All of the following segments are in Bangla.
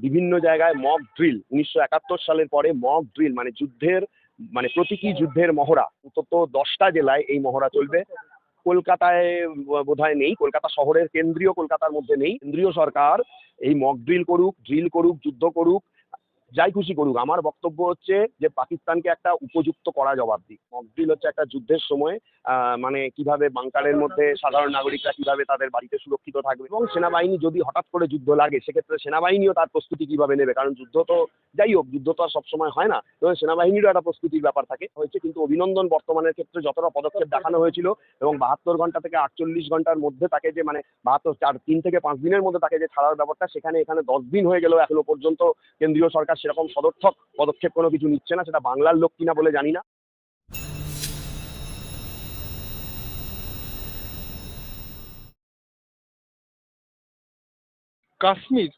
বিভিন্ন জায়গায় মক ড্রিল উনিশশো একাত্তর সালের পরে মক ড্রিল মানে যুদ্ধের মানে প্রতীকী যুদ্ধের মহড়া। অন্তত দশটা জেলায় এই মহড়া চলবে। কলকাতায় বোধহয় নেই, কলকাতা শহরের কেন্দ্রীয় কলকাতার মধ্যে নেই। কেন্দ্রীয় সরকার এই মক ড্রিল করুক ড্রিল করুক, যুদ্ধ করুক যাই খুশি করুক। আমার বক্তব্য হচ্ছে যে, পাকিস্তানকে একটা উপযুক্ত করা জবাব দিক। মক ড্রিল হচ্ছে একটা যুদ্ধের সময় মানে কীভাবে বাংকারের মধ্যে সাধারণ নাগরিকরা কীভাবে তাদের বাড়িতে সুরক্ষিত থাকবে এবং সেনাবাহিনী যদি হঠাৎ করে যুদ্ধ লাগে, সেক্ষেত্রে সেনাবাহিনীও তার প্রস্তুতি কীভাবে নেবে? কারণ যুদ্ধ তো যাই হোক, যুদ্ধ তো আর সবসময় হয় না। এবং সেনাবাহিনীরও একটা প্রস্তুতির ব্যাপার থাকে। হয়েছে কিন্তু অভিনন্দন বর্তমানের ক্ষেত্রে যতটা পদক্ষেপ দেখানো হয়েছিল এবং বাহাত্তর ঘণ্টা থেকে আটচল্লিশ ঘণ্টার মধ্যে তাকে যে মানে বাহাত্তর, চার, তিন থেকে পাঁচ দিনের মধ্যে তাকে যে ছাড়ার ব্যাপারটা, সেখানে এখানে দশ দিন হয়ে গেলেও এখনও পর্যন্ত কেন্দ্রীয় সরকার সেরকম সদর্থক পদক্ষেপ কোনো কিছু নিচ্ছে না, সেটা বাংলার লোক কিনা বলে জানি না। কাশ্মীর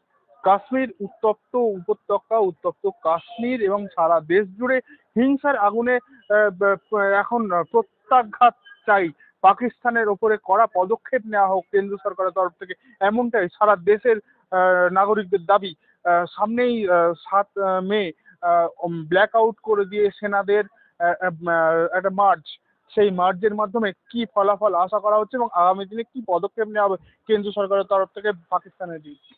কাশ্মীর উত্তপ্ত উপত্যকা, উত্তপ্ত কাশ্মীর এবং সারা দেশ জুড়ে হিংসার আগুনে এখন প্রত্যাঘাত চাই। পাকিস্তানের ওপরে কড়া পদক্ষেপ নেওয়া হোক কেন্দ্র সরকারের তরফ থেকে, এমনটাই সারা দেশের নাগরিকদের দাবি। সামনেই সাত মে ব্ল্যাক আউট করে দিয়ে সেনাদের একটা মার্চ সেই মার্চের মাধ্যমে কি ফলাফল আশা করা হচ্ছে এবং আগামী দিনে কি পদক্ষেপ নেওয়া হবে কেন্দ্র সরকারের তরফ থেকে পাকিস্তানের বিরুদ্ধে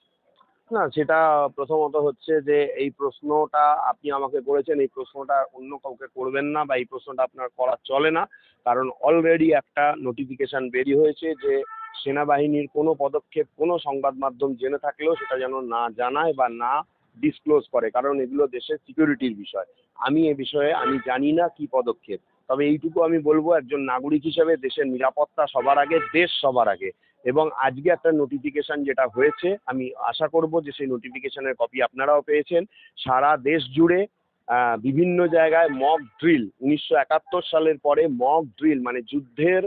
না, সেটা প্রথমত হচ্ছে যে এই প্রশ্নটা আপনি আমাকে করেছেন, এই প্রশ্নটা অন্য কাউকে করবেন না বা এই প্রশ্নটা আপনার করা চলে না। কারণ অলরেডি একটা নোটিফিকেশন বেরিয়ে হয়েছে যে সেনাবাহিনীর কোনো পদক্ষেপ, কোনো সংবাদ মাধ্যম জেনে থাকলেও সেটা যেন না জানায় বা না ডিসক্লোজ করে। কারণ এগুলো দেশের সিকিউরিটির বিষয়। আমি এ বিষয়ে, আমি জানি না কি পদক্ষেপ। তবে এইটুকু আমি বলব, একজন নাগরিক হিসেবে দেশের নিরাপত্তা সবার আগে, দেশ সবার আগে। এবং আজকে একটা নোটিফিকেশন যেটা হয়েছে, আমি আশা করব যে সেই নোটিফিকেশনের কপি আপনারাও পেয়েছেন। সারা দেশ জুড়ে বিভিন্ন জায়গায় মক ড্রিল উনিশশো একাত্তর সালের পরে মক ড্রিল মানে যুদ্ধের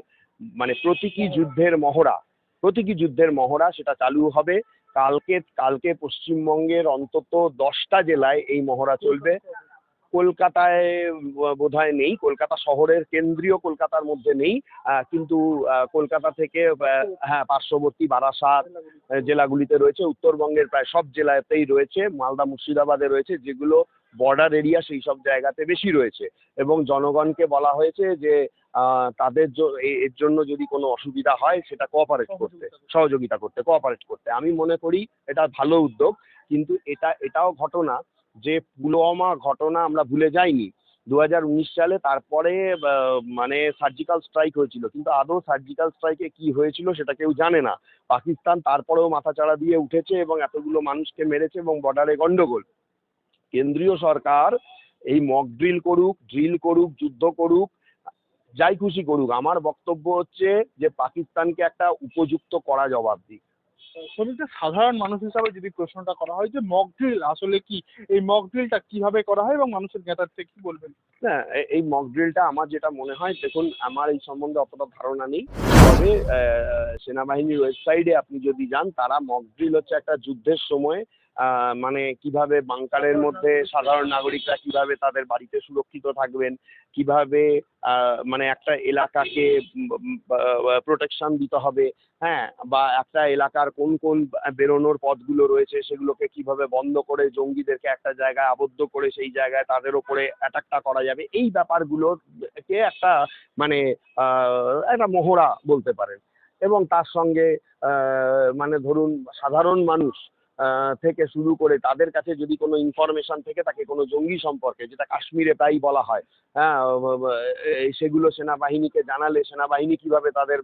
মানে প্রতীকী যুদ্ধের মহড়া, প্রতীকী যুদ্ধের মহড়া সেটা চালু হবে। কালকে কালকে পশ্চিমবঙ্গের অন্তত দশটা জেলায় এই মহড়া চলবে। কলকাতায় বোধহয় নেই, কলকাতা শহরের কেন্দ্রীয় কলকাতার মধ্যে নেই। কিন্তু কলকাতা থেকে হ্যাঁ পার্শ্ববর্তী বারাসাত জেলাগুলিতে রয়েছে। উত্তরবঙ্গের প্রায় সব জেলাতেই রয়েছে, মালদা, মুর্শিদাবাদে রয়েছে, যেগুলো বর্ডার এরিয়া সেই সব জায়গাতে বেশি রয়েছে। এবং জনগণকে বলা হয়েছে যে আহ, তাদের এর জন্য যদি কোনো অসুবিধা হয় সেটা কোঅপারেট করতে সহযোগিতা করতে কোঅপারেট করতে। আমি মনে করি এটা ভালো উদ্যোগ কিন্তু এটা এটাও ঘটনা যে পুলওয়ামা ঘটনা আমরা ভুলে যাইনি। দু হাজার উনিশ সালে তারপরে মানে সার্জিক্যাল স্ট্রাইক হয়েছিল। কিন্তু আদৌ সার্জিক্যাল স্ট্রাইকে কি হয়েছিল সেটা কেউ জানে না। পাকিস্তান তারপরেও মাথাচাড়া দিয়ে উঠেছে এবং এতগুলো মানুষকে মেরেছে এবং বর্ডারে গন্ডগোল। কেন্দ্রীয় সরকার এই মক ড্রিল করুক ড্রিল করুক যুদ্ধ করুক যাই খুশি করুক। আমার বক্তব্য হচ্ছে যে পাকিস্তানকে একটা উপযুক্ত করা জবাব দিক। সাধারণ মানুষ হিসাবে যদি প্রশ্নটা করা হয় যে মক ড্রিল আসলে কি? এই মক ড্রিলটা কীভাবে করা হয় এবং মানুষের জ্ঞাতার্থে কি বলবেন? হ্যাঁ এই মক ড্রিলটা আমার যেটা মনে হয় দেখুন আমার এই সম্বন্ধে অতটা ধারণা নেই। তবে সেনাবাহিনীর ওয়েবসাইটে আপনি যদি যান তারা মক ড্রিল হচ্ছে একটা যুদ্ধের সময় মানে কীভাবে বাংকারের মধ্যে সাধারণ নাগরিকরা কীভাবে তাদের বাড়িতে সুরক্ষিত থাকবেন, কীভাবে মানে একটা এলাকাকে প্রোটেকশন দিতে হবে হ্যাঁ? বা একটা এলাকার কোন কোন বেরোনোর পথগুলো রয়েছে সেগুলোকে কীভাবে বন্ধ করে জঙ্গিদেরকে একটা জায়গায় আবদ্ধ করে সেই জায়গায় তাদের ওপরে অ্যাটাকটা করা যাবে, এই ব্যাপারগুলোকে একটা মানে একটা মহড়া বলতে পারেন। এবং তার সঙ্গে মানে ধরুন সাধারণ মানুষ থেকে শুরু করে তাদের কাছে যদি কোনো ইনফরমেশন থেকে থাকে কোনো জঙ্গি সম্পর্কে, যেটা কাশ্মীরে প্রায়ই বলা হয় হ্যাঁ সেগুলো সেনাবাহিনীকে জানালে সেনাবাহিনী কীভাবে তাদের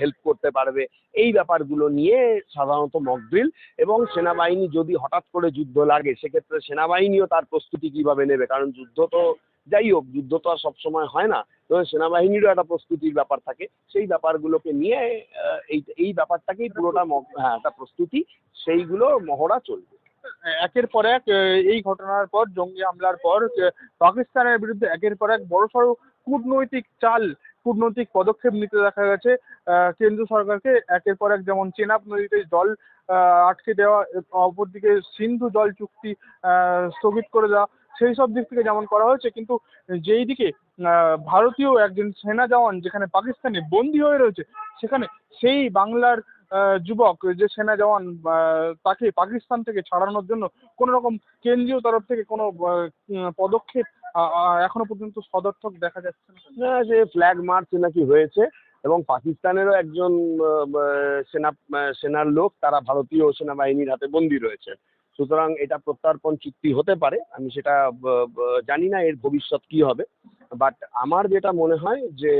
হেল্প করতে পারবে, এই ব্যাপারগুলো নিয়ে সাধারণত মকড্রিল এবং সেনাবাহিনী যদি হঠাৎ করে যুদ্ধ লাগে, সেক্ষেত্রে সেনাবাহিনীও তার প্রস্তুতি কীভাবে নেবে? কারণ যুদ্ধ তো যাই হোক যুদ্ধ তো আর সবসময় হয় না। তো সেনাবাহিনীরও একটা প্রস্তুতির ব্যাপার থাকে। সেই ব্যাপারগুলোকে নিয়ে এই এই ব্যাপারটাকেই পুরোটা হ্যাঁ একটা প্রস্তুতি। সেইগুলো মহড়া চলবে। একের পর এক এই ঘটনার পর জঙ্গি হামলার পর পাকিস্তানের বিরুদ্ধে একের পর এক বড়সড় কূটনৈতিক চাল কূটনৈতিক পদক্ষেপ নিতে দেখা গেছে। আহ, কেন্দ্র সরকারকে একের পর এক যেমন চেনাব নদীতে জল আহ, আটকে দেওয়া অপরদিকে সিন্ধু জল চুক্তি আহ, স্থগিত করে দেওয়া সেই সব দিক থেকে যেমন করা হয়েছে, কিন্তু যেই দিকে ভারতীয় একজন সেনা জওয়ান যেখানে পাকিস্তানে বন্দি হয়ে রয়েছে, সেখানে সেই বাংলার যুবক যে সেনা জওয়ান তাকে পাকিস্তান থেকে ছাড়ানোর জন্য কোনো রকম কেন্দ্রীয় তরফ থেকে কোনো পদক্ষেপ এখনও পর্যন্ত সদর্থক দেখা যাচ্ছে না। যে ফ্ল্যাগ মার্চ নাকি হয়েছে, এবং পাকিস্তানেরও একজন সেনা সেনার লোক, তারা ভারতীয় সেনাবাহিনীর হাতে বন্দী রয়েছে। সুতরাং এটা প্রত্যর্পণ চুক্তি হতে পারে, আমি সেটা জানি না এর ভবিষ্যৎ কি হবে। বাট আমার যেটা মনে হয় যে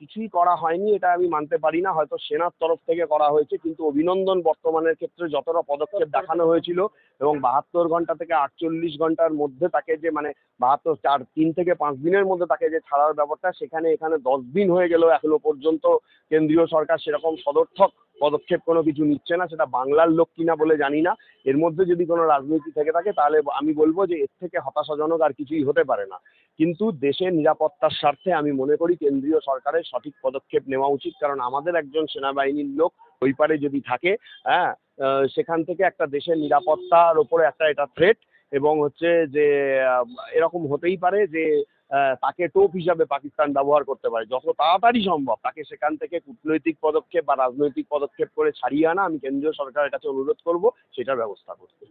কিছুই করা হয়নি এটা আমি মানতে পারি না, হয়তো সেনার তরফ থেকে করা হয়েছে, কিন্তু অভিনন্দন বর্তমানের ক্ষেত্রে যতটা পদক্ষেপ দেখানো হয়েছিল এবং বাহাত্তর ঘণ্টা থেকে আটচল্লিশ ঘণ্টার মধ্যে তাকে যে মানে বাহাত্তর চার, তিন থেকে পাঁচ দিনের মধ্যে তাকে যে ছাড়ার ব্যাপারটা, সেখানে এখানে দশ দিন হয়ে গেল এখনও পর্যন্ত। কেন্দ্রীয় সরকার সেরকম সদর্থক পদক্ষেপ কোনো কিছু নিচ্ছে না, সেটা বাংলার লোক কিনা বলে জানি না। এর মধ্যে যদি কোনো রাজনীতি থেকে থাকে, তাহলে আমি বলব যে এর থেকে হতাশাজনক আর কিছুই হতে পারে না। কিন্তু দেশের নিরাপত্তার স্বার্থে আমি মনে করি কেন্দ্রীয় সরকারের সঠিক পদক্ষেপ নেওয়া উচিত। কারণ আমাদের একজন সেনাবাহিনীর লোক ওই পারে যদি থাকে হ্যাঁ সেখান থেকে একটা দেশের নিরাপত্তার ওপরে একটা এটা থ্রেট এবং হচ্ছে যে এরকম হতেই পারে যে তাকে টোপ হিসাবে পাকিস্তান ব্যবহার করতে পারে। যত তাড়াতাড়ি সম্ভব তাকে সেখান থেকে কূটনৈতিক পদক্ষেপ বা রাজনৈতিক পদক্ষেপ করে ছাড়িয়ে আনা আমি কেন্দ্রীয় সরকারের কাছে অনুরোধ করব, সেটার ব্যবস্থা করতে।